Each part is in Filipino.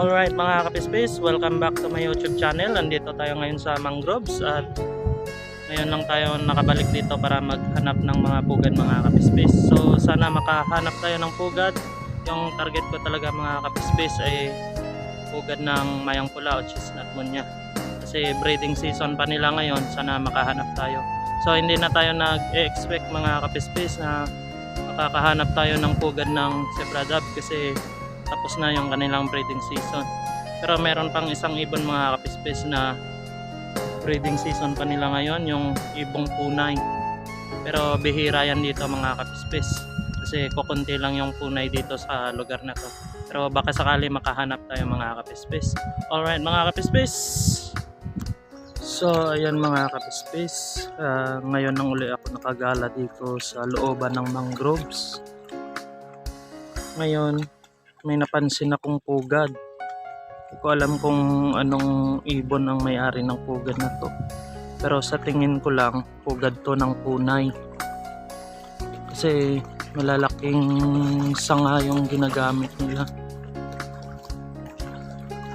Alright mga kapispace, welcome back to my YouTube channel. Nandito tayo ngayon sa mangroves at ngayon lang tayo nakabalik dito para maghanap ng mga pugad mga kapispace. So sana makahanap tayo ng pugad. Yung target ko talaga mga kapispace ay pugad ng mayang pula o chestnut munya. Kasi breeding season pa nila ngayon, sana makahanap tayo. So hindi na tayo nag-expect mga kapispace na makakahanap tayo ng pugad ng zebra dove kasi tapos na yung kanilang breeding season. Pero meron pang isang ibon mga kapispes na breeding season pa nila ngayon, yung ibong punay. Pero bihira yan dito mga kapispes. Kasi kukunti lang yung punay dito sa lugar na to. Pero baka sakali makahanap tayo mga kapispes. Alright mga kapispes! So ayan mga kapispes, Ah, ngayon nang uli ako nakagala dito sa looban ng mangroves. Ngayon, may napansin akong pugad. Hindi ko alam kung anong ibon ang may-ari ng pugad na to. Pero sa tingin ko lang, pugad to ng punay. Kasi malalaking sanga yung ginagamit nila.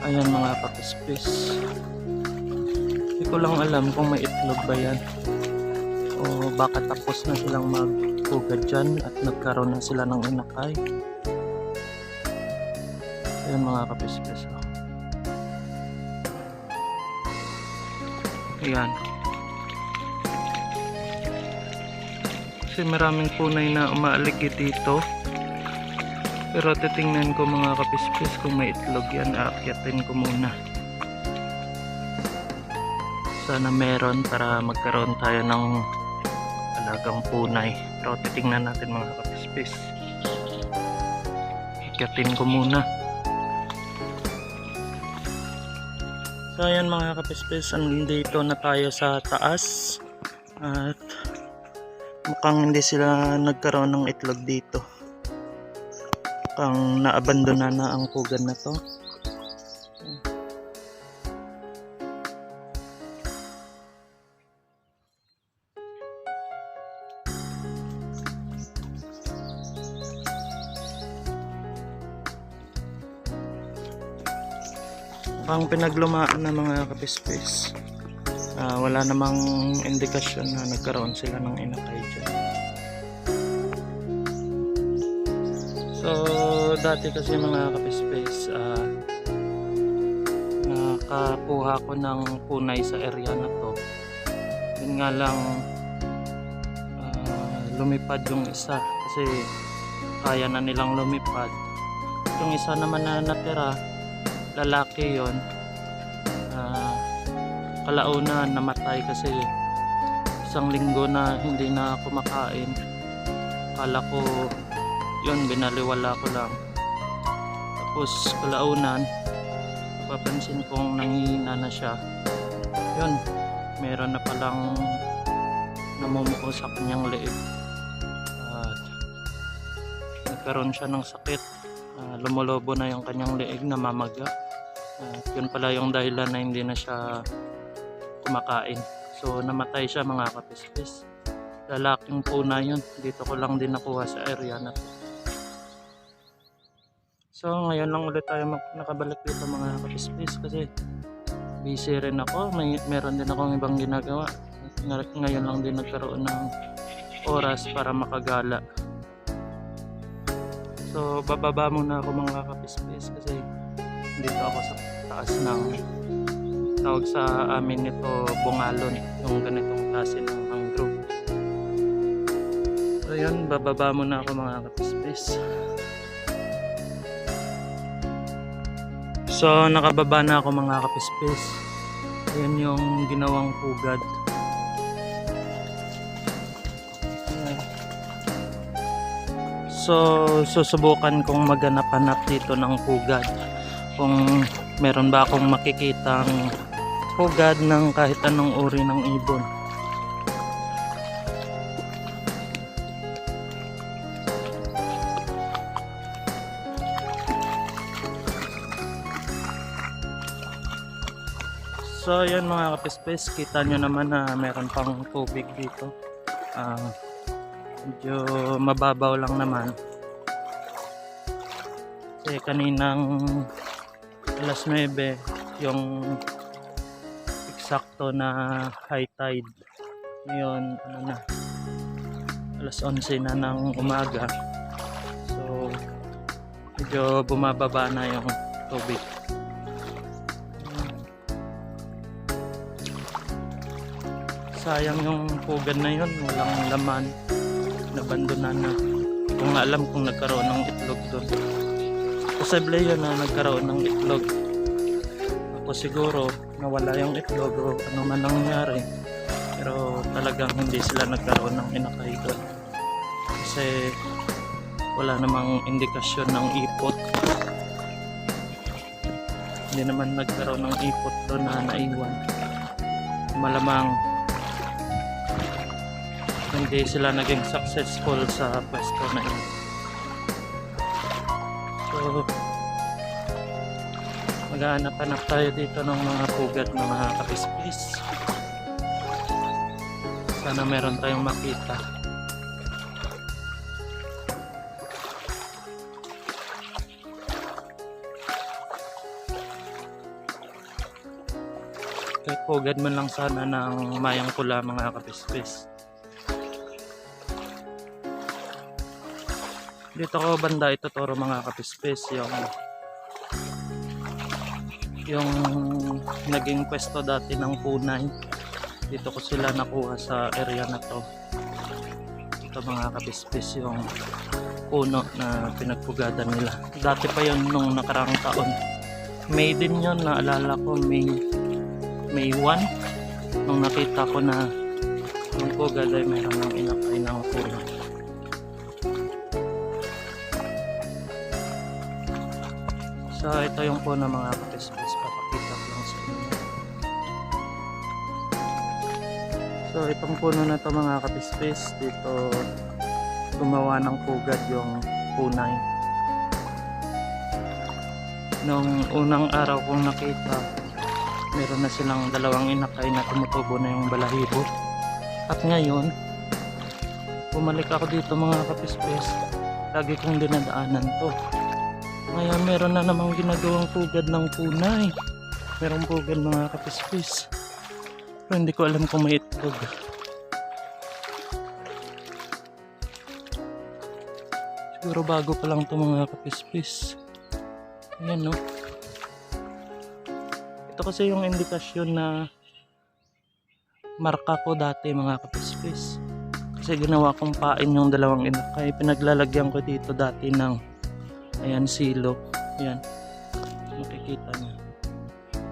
Ayan mga kapispis. Hindi ko lang alam kung may itlog ba yan. O baka tapos na silang magpugad dyan at nagkaroon na sila ng inakay. Ayan mga kapispes. oh. Ayan. Kasi maraming punay na umaaligid dito. Pero titingnan ko mga kapispes kung may itlog yan. Aakyatin ko muna. Sana meron para magkaroon tayo ng alagang punay. Pero titingnan natin mga kapispes. Akyatin ko muna. So ayan mga kapispes, andito na tayo sa taas at mukhang hindi sila nagkaroon ng itlog dito. Mukhang naabandona na ang pugad na to. Mukhang pinaglumaan ng mga kapispes. Ah, wala namang indikasyon na nagkaroon sila ng inakay dyan. So, dati kasi mga kapispes, ah, nakakuha ko ng punay sa area na to. Yun nga lang, ah, lumipad yung isa kasi kaya na nilang lumipad. Yung isa naman na natira, lalaki yon Ah, kalauna namatay kasi isang linggo na hindi na kumakain. Kala ko yun binaliwala ko lang. Tapos kalaunan papansin kong nangihina na siya. Yun meron na palang namumuo sa kanyang leeg. At nagkaroon siya ng sakit. Ah, lumulobo na yung kanyang leeg na mamaga at yun pala yung dahilan na hindi na siya kumakain. So namatay siya mga kapispis. Lalaking puna yun. Dito ko lang din nakuha sa area na to. So ngayon lang ulit tayo nakabalik dito mga kapispis kasi busy rin ako. May, meron din akong ibang ginagawa. Ng- Ngayon lang din nagkaroon ng oras para makagala. So bababa muna ako mga kapispis kasi dito ako sa taas ng tawag sa amin nito bungalon yung ganitong klase ng mangrove. So yun bababa muna ako mga kapispis so nakababa na ako mga kapispis ayan yung ginawang pugad so susubukan kong maghanap-hanap dito ng pugad kung meron ba akong makikitang pugad ng kahit anong uri ng ibon. So ayan mga kapispes, kita nyo naman na meron pang tubig dito. Ah, medyo mababaw lang naman. Kasi kaninang alas 9 yung eksakto na high tide. Ngayon, ano na, alas 11 na ng umaga. So, medyo bumababa na yung tubig. Sayang yung pugad na yun, walang laman, nabandonan na. Kung alam kung nagkaroon ng itlog doon. Posible yun na nagkaroon ng itlog. Ako siguro nawala yung itlog o ano man ang nangyari. Pero talagang hindi sila nagkaroon ng inakay doon. Kasi wala namang indikasyon ng ipot. Hindi naman nagkaroon ng ipot doon na naiwan. Malamang hindi sila naging successful sa pwesto na yun. So, maghahanap-hanap tayo dito ng mga pugat ng mga kapispis. Sana meron tayong makita. Kahit pugad man lang sana ng mayang pula mga kapispis. Dito ko banda ituturo mga kapispis yung yung naging pwesto dati ng punay. Dito ko sila nakuha sa area na to. Ito mga kapispis yung puno na pinagpugadan nila. Dati pa yon nung nakarang taon. May din yon naalala ko May May 1 nung nakita ko na yung pugad ay mayroon ng inakay ng puno. So ito yung po ng mga kapispis papakita ko lang sa inyo. So itong puno na to mga kapispis dito gumawa ng pugad yung punay. Nung unang araw kong nakita meron na silang dalawang inakay na tumutubo na yung balahibo. At ngayon bumalik ako dito mga kapispis lagi kong dinadaanan to. Ngayon, meron na namang ginagawang pugad ng punay. Merong pugad mga kapispis. Pero hindi ko alam kung may itlog. Siguro bago pa lang to mga kapispis. Ayan no. Ito kasi yung indikasyon na marka ko dati mga kapispis. Kasi ginawa kong pain yung dalawang inakay. Pinaglalagyan ko dito dati ng Ayan, silo. Ayan. Makikita niyo.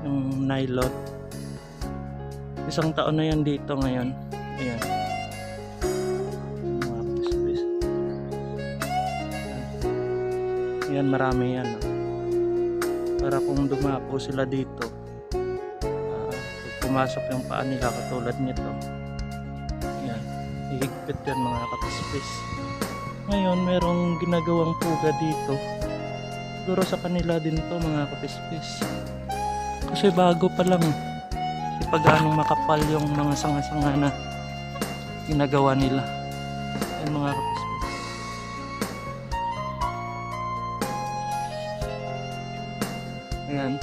Yung nylon. Isang taon na yan dito ngayon. Ayan. Ayan. Marami yan. oh. Para kung dumapo sila dito, ah, pag pumasok yung paa nila katulad nito. Ayan. Hihigpit yan mga kapispis. Ngayon, merong ginagawang puga dito. Siguro sa kanila din to mga kapispis. Kasi bago pa lang. Kasi pag anong makapal yung mga sanga-sanga na ginagawa nila. Ayan mga kapispis. Ayan.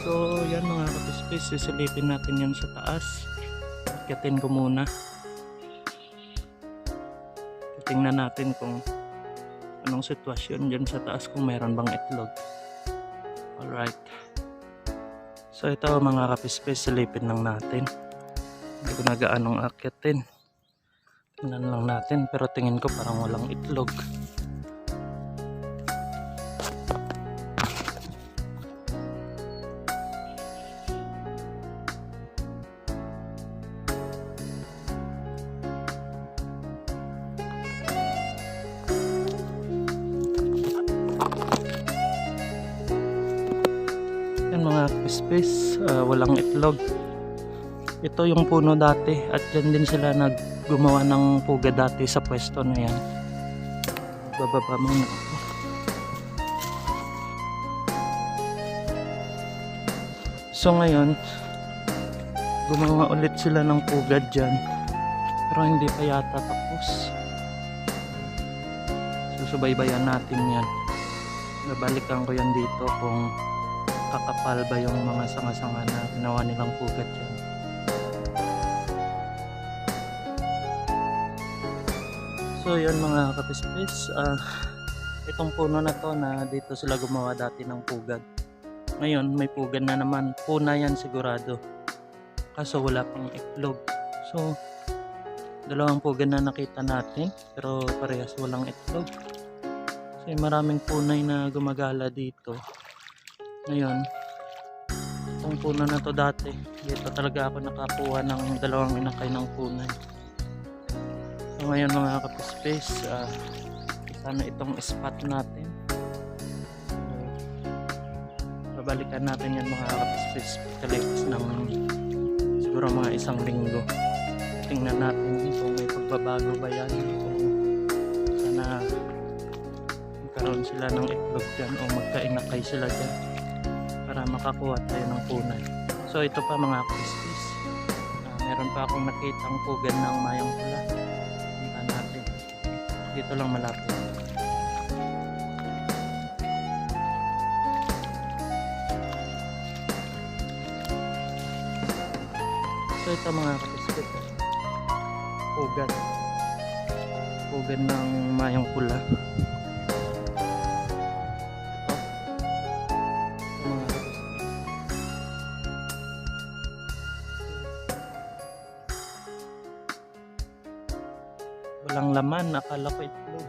So, yan mga kapispis. Sisilipin natin yan sa taas. Akitin ko muna. Tingnan natin kung anong sitwasyon dyan sa taas kung mayroon bang itlog. Alright. So ito mga kapispes, silipin lang natin. Hindi ko na gaanong akitin. Tingnan lang natin pero tingin ko parang walang itlog. Itlog. Ito yung puno dati at dyan din sila naggumawa ng puga dati sa pwesto na yan. Bababa muna ako. So ngayon, gumawa ulit sila ng pugad dyan. Pero hindi pa yata tapos. Susubaybayan natin yan. Babalikan ko yan dito kung kakapal ba yung mga sanga-sanga na ginawa nilang pugat dyan. So yun mga kapispis, ah, itong puno na to na dito sila gumawa dati ng pugad. Ngayon may pugad na naman, puna yan sigurado. Kaso wala pang itlog. So dalawang pugad na nakita natin pero parehas walang itlog. Kasi maraming punay na gumagala dito. Ngayon, itong puno na to dati, dito talaga ako nakakuha ng dalawang inakay ng punay. So ngayon mga kapispis, uh, isa na itong spot natin. Babalikan natin yan mga kapispis pagkalipas ng siguro mga isang linggo. Tingnan natin kung may pagbabago ba yan. Sana magkaroon sila ng itlog dyan o magkainakay sila dyan makakuha tayo ng punay. So ito pa mga kapispis. Ah, meron pa akong nakitang pugad ng mayang pula. Tingnan natin. Dito lang malapit. So ito mga kapispis. Pugad. Pugad ng mayang pula. Laman, akala ko itlog.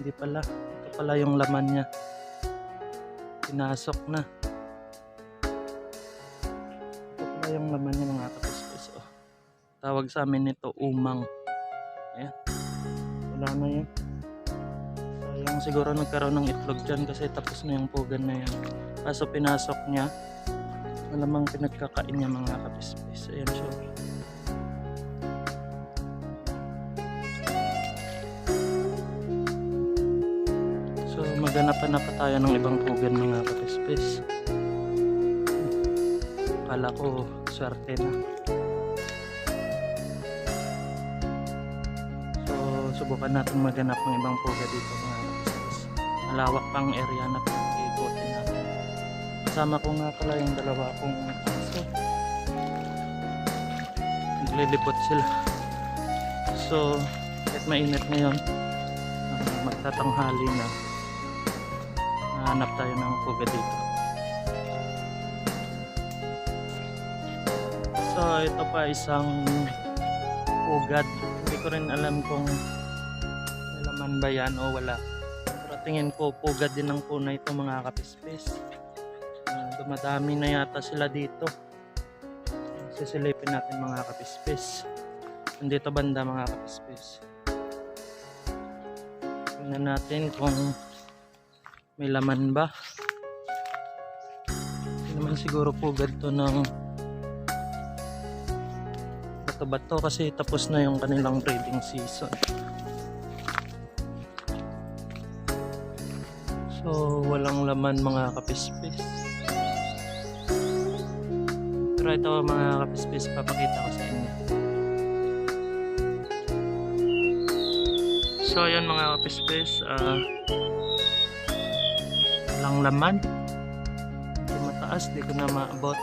Hindi pala. Ito pala yung laman niya. Pinasok na. Ito pala yung laman niya mga kapispis. Oh. Tawag sa amin nito umang. Ayan. Wala na yan. Sayang siguro nagkaroon ng itlog dyan kasi tapos na yung pugan na yan. Kaso pinasok niya. Malamang pinagkakain niya mga kapispis. Ayan siya. So maganapan na pa tayo ng ibang pugan mga kapispis. Kala ko swerte na. So subukan natin maganap ng ibang puga dito mga kapispis. Malawak pang area na pag-iikotin natin. Kasama ko nga pala yung dalawa kong aso. Naglilipot sila. So kahit mainit ngayon, ah, magtatanghali na. Hanap tayo ng puga dito. So, ito pa isang pugad. Hindi ko rin alam kung may laman ba yan o wala. Pero tingin ko pugad din ng puna ito mga kapispis. Ah, dumadami na yata sila dito. Sisilipin natin mga kapispis. Nandito banda mga kapispis. Tingnan natin kung may laman ba? Hindi naman siguro pugad to ng bato-bato kasi tapos na yung kanilang breeding season. So, walang laman mga kapispis. Pero ito mga kapispis, papakita ko sa inyo. So, ayan mga kapispis, ah walang laman. Hindi mataas di ko na maabot.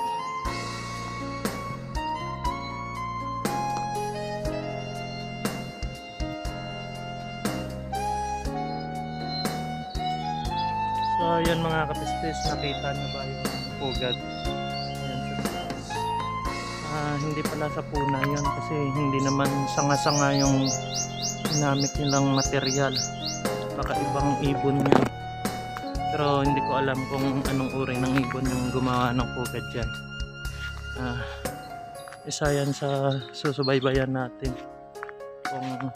So yan mga kapispis nakita nyo ba yung pugad. Ah, hindi pala sa puna yun kasi hindi naman sanga-sanga yung ginamit nilang material. Baka ibang ibon yun pero hindi ko alam kung anong uri ng ibon yung gumawa ng pugad dyan. Ah, isa yan sa susubaybayan natin. Kung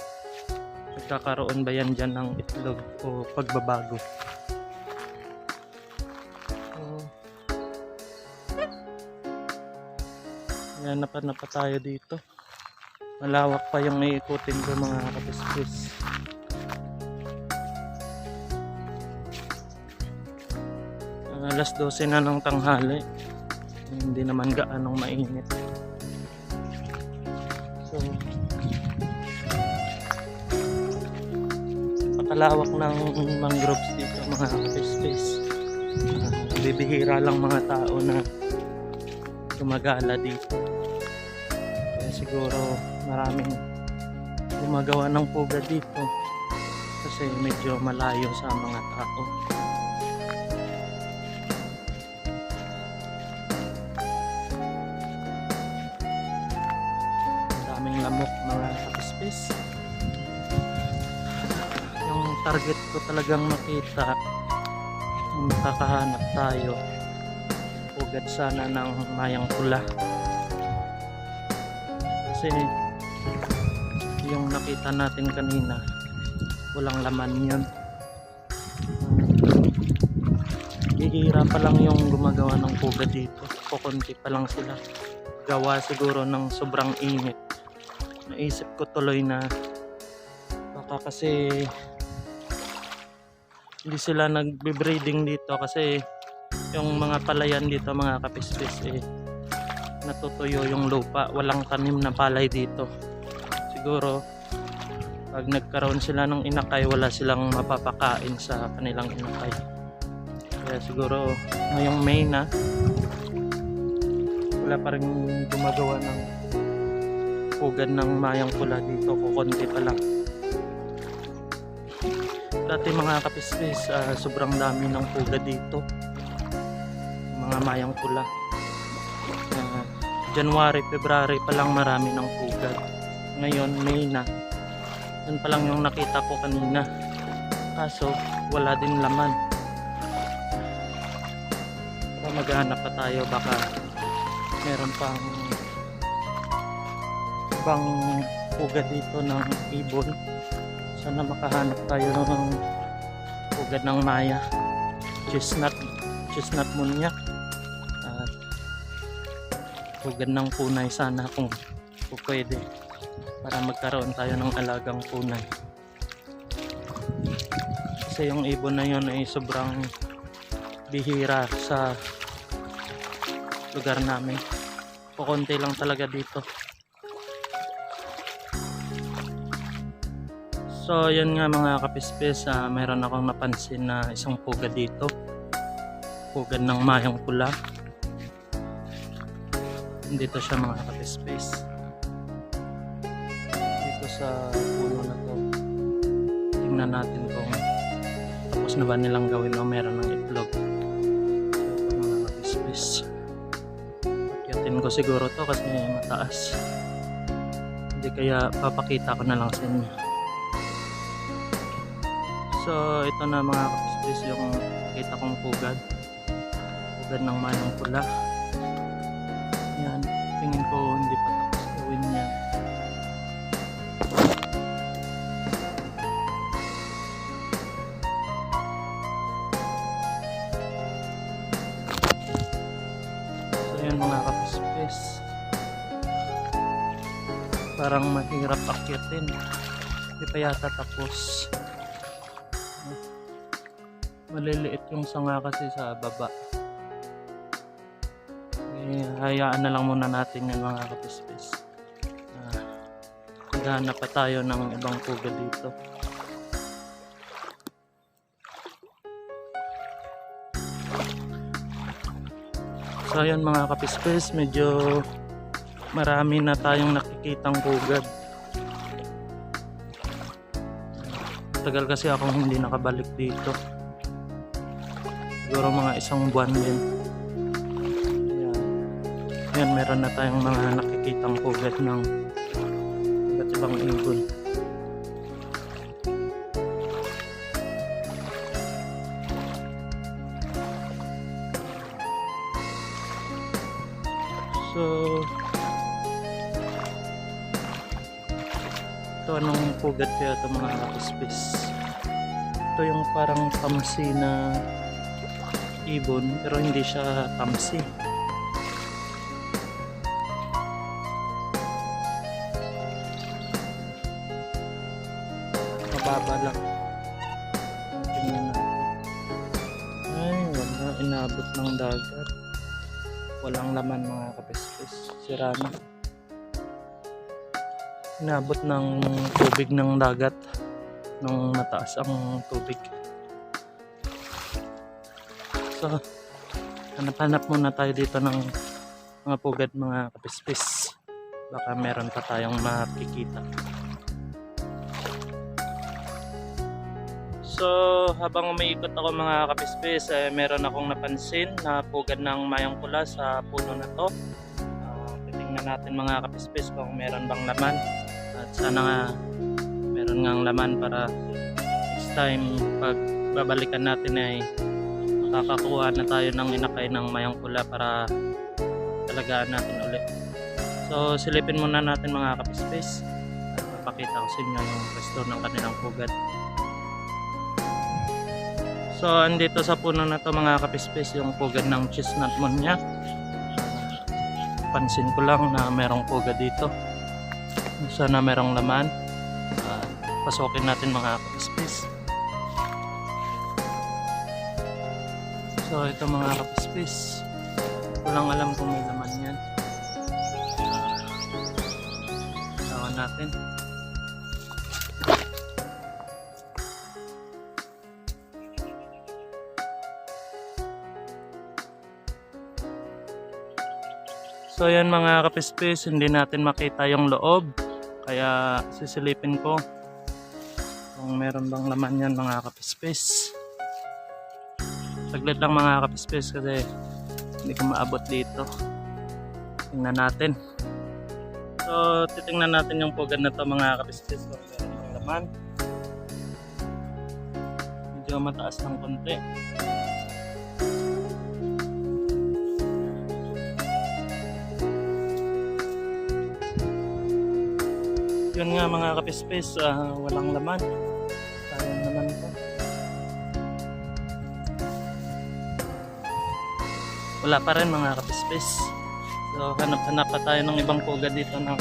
nagkakaroon ba yan dyan ng itlog o pagbabago. So, yan na pa na pa tayo dito. Malawak pa yung iikutin ko mga kapispis. Alas 12 na ng tanghali hindi naman gaanong mainit so napakalawak ng mangroves dito mga kapis-pis. Ah, bibihira lang mga tao na gumagala dito. Kaya siguro maraming gumagawa ng puga dito kasi medyo malayo sa mga tao. Kapispis yung target ko talagang makita kung makakahanap tayo. Ugad sana ng mayang pula. Kasi yung nakita natin kanina walang laman yun. Bihira pa lang yung gumagawa ng puga dito. Kukunti pa lang sila. Gawa siguro ng sobrang init naisip ko tuloy na baka kasi hindi sila nagbe-breeding dito kasi yung mga palayan dito mga kapispis eh natutuyo yung lupa. Walang tanim na palay dito. Siguro pag nagkaroon sila ng inakay wala silang mapapakain sa kanilang inakay. Kaya siguro ngayong May na wala pa rin gumagawa ng pugad ng mayang pula dito kukunti pa lang. Dati mga kapispis ah, sobrang dami ng pugad dito. Mga mayang pula. Ah, January, February pa lang marami ng pugad ngayon May na. Yun pa lang yung nakita ko kanina. Kaso wala din laman. Maghanap pa tayo. Baka meron pang ibang pugad dito ng ibon. Sana makahanap tayo ng pugad ng maya. Chestnut chestnut munya. At pugad ng punay sana kung, kung pwede. Para magkaroon tayo ng alagang punay. Kasi yung ibon na yun ay sobrang bihira sa lugar namin. Kukunti lang talaga dito So, yun nga mga kapispes, ah, meron akong napansin na isang pugad dito. Pugad ng mayang pula. Dito siya mga kapispes. Dito sa puno na to. Tingnan natin kung tapos na ba nilang gawin o meron ng itlog. Ito mga kapispes. Akyatin ko siguro to kasi mataas. Hindi kaya papakita ko na lang sa inyo. So, ito na mga kapispis yung kita kong pugad. Pugad ng mayang pula. Yan. Tingin ko hindi pa tapos gawin niya. So, yan mga kapispis. Parang mahirap akyatin. Hindi pa yata tapos maliliit yung sanga kasi sa baba. Eh, hayaan na lang muna natin yan mga kapispis. Uh, maghanap pa tayo ng ibang puga dito. So ayun mga kapispis medyo marami na tayong nakikitang pugad tagal kasi akong hindi nakabalik dito siguro mga isang buwan din. Ayan, meron na tayong mga nakikitang pugat ng iba't ibang ibon so ito anong pugat kaya ito mga kapispis ito yung parang tamsi na ibon pero hindi siya tamsi. Mababa lang. Ay wala. Inabot ng dagat. Walang laman mga kapispis sira na. Inabot ng tubig ng dagat. Nung mataas ang tubig. So, hanap-hanap muna tayo dito ng mga pugad, mga kapispis. Baka meron pa tayong makikita. So, habang umiikot ako mga kapispis, eh, meron akong napansin na pugad ng mayang pula sa puno na to. Ah, titingnan natin mga kapispis kung meron bang laman. At sana nga meron ngang laman para next time pag babalikan natin ay makakakuha na tayo ng inakay ng mayang pula para talagaan natin ulit. So, silipin muna natin mga kapispis. At mapakita ko sa inyo yung resto ng kanilang pugad. So, andito sa puno na to mga kapispis yung pugad ng chestnut moon niya. Pansin ko lang na merong pugad dito. Sana merong laman. Ah, pasokin natin mga kapispis. So, ito mga kapispis. Walang alam kung may laman yan. Tawan natin. So yan mga kapispis, hindi natin makita yung loob. Kaya sisilipin ko kung meron bang laman yan mga kapispis. Saglit lang mga kapispis kasi hindi ko maabot dito. Tingnan natin. So titingnan natin yung pugad na to mga kapispis kung bang laman. Medyo mataas ng konti. Yun nga mga kapispis, ah, walang laman. Wala pa rin mga kapispis. So hanap-hanap pa tayo ng ibang pugad dito ng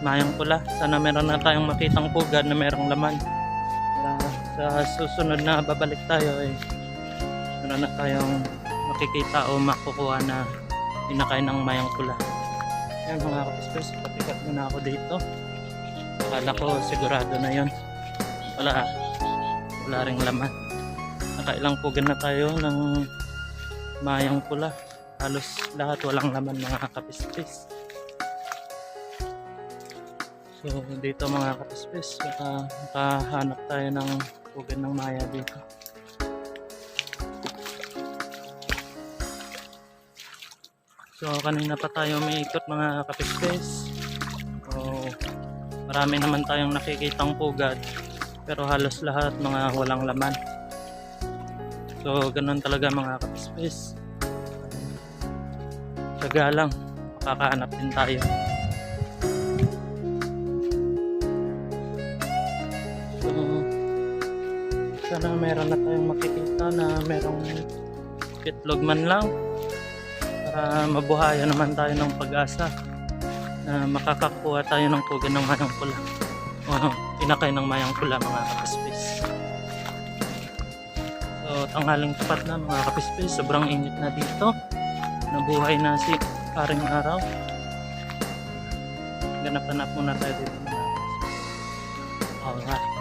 mayang pula. Sana meron na tayong makitang pugad na merong laman. Para sa susunod na babalik tayo eh, meron na tayong makikita o makukuha na inakay ng mayang pula. Ayan mga kapispers, patikat muna ako dito. Akala ko sigurado na yon. Wala, wala ring laman. Nakailang pugan na tayo ng mayang pula. Halos lahat walang laman mga kapispers. So dito mga kapispers, baka makahanap tayo ng pugan ng maya dito. So kanina pa tayo umiikot mga kapispes. So marami naman tayong nakikitang pugad pero halos lahat mga walang laman. So ganun talaga mga kapispes. Taga lang, makakahanap din tayo. So sana meron na tayong makikita na merong itlog man lang para mabuhayan naman tayo ng pag-asa na makakakuha tayo ng pugan ng mayang pula. O inakay ng mayang pula mga kapispis. So tanghaling tapat na mga kapispis. Sobrang init na dito nabuhay na si paring araw ganap-ganap muna tayo dito alright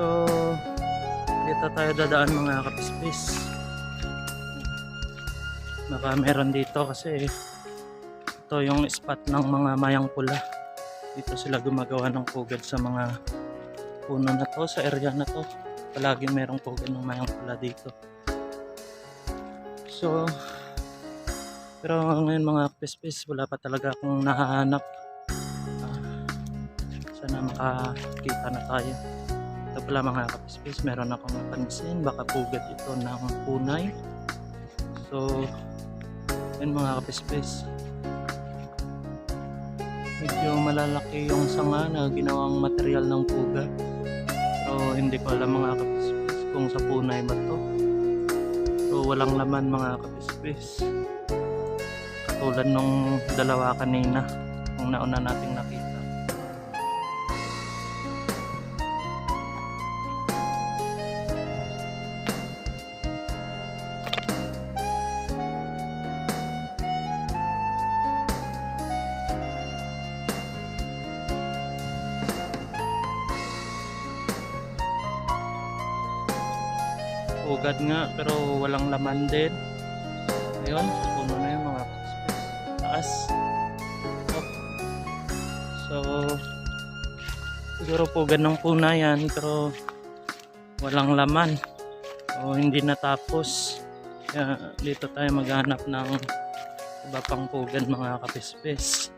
So, dito tayo dadaan mga kapispis. Baka meron dito kasi ito yung spot ng mga mayang pula. Dito sila gumagawa ng pugad sa mga puno na to, sa area na to. Palagi merong pugad ng mayang pula dito. So, pero ngayon mga kapispis, wala pa talaga akong nahahanap. Ah, sana makakita na tayo. Ito pala mga kapispis, meron akong napansin, baka pugad ito ng punay. So, yun mga kapispis. Medyo malalaki yung sanga na ginawang material ng pugad. Pero hindi ko alam mga kapispis kung sa punay ba to. So, walang laman mga kapispis. Katulad nung dalawa kanina, kung nauna nating pugad nga pero walang laman din. Ayun, puno na yun mga kapispis. Taas. So, siguro pugad ng puna yan pero walang laman. O hindi natapos. Kaya dito tayo maghanap ng iba pang pugad mga kapispis.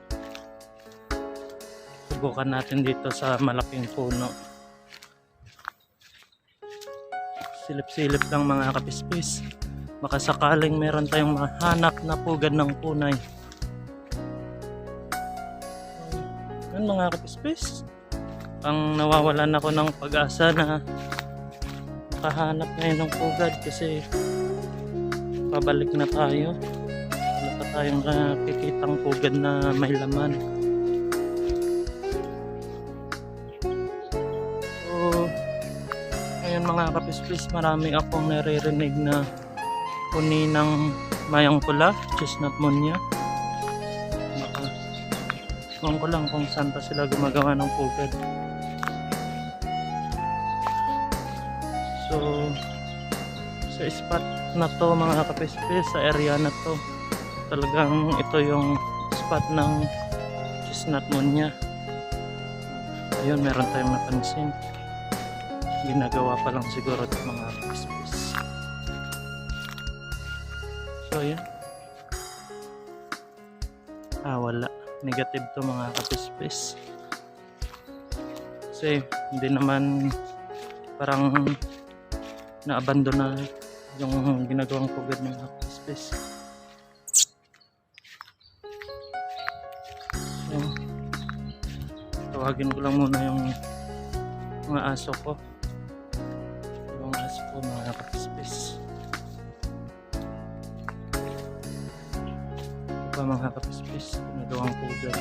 Subukan natin dito sa malaking puno. Silip-silip lang mga kapispis. Baka sakaling meron tayong mahanap na pugad ng punay. Yan mga kapispis. Ang nawawalan ako ng pag-asa na makahanap ngayon ng pugad kasi pabalik na tayo. Wala pa tayong nakikitang pugad na may laman. Mga kapispis, marami akong naririnig na uni ng mayang pula, chestnut moon niya. Baka, ewan ko lang kung saan pa sila gumagawa ng pugad. So, sa spot na to mga kapispis, sa area na to, talagang ito yung spot ng chestnut moon niya. Ayun, meron tayong napansin. Ginagawa pa lang siguro ito mga kapispis. So, ayan. Ah, wala. Negative to mga kapispis. Kasi, hindi naman parang naabandon na yung ginagawang pugad ng mga kapispis. So, tawagin ko lang muna yung mga aso ko. Mga kapispis, ginagawang pugad.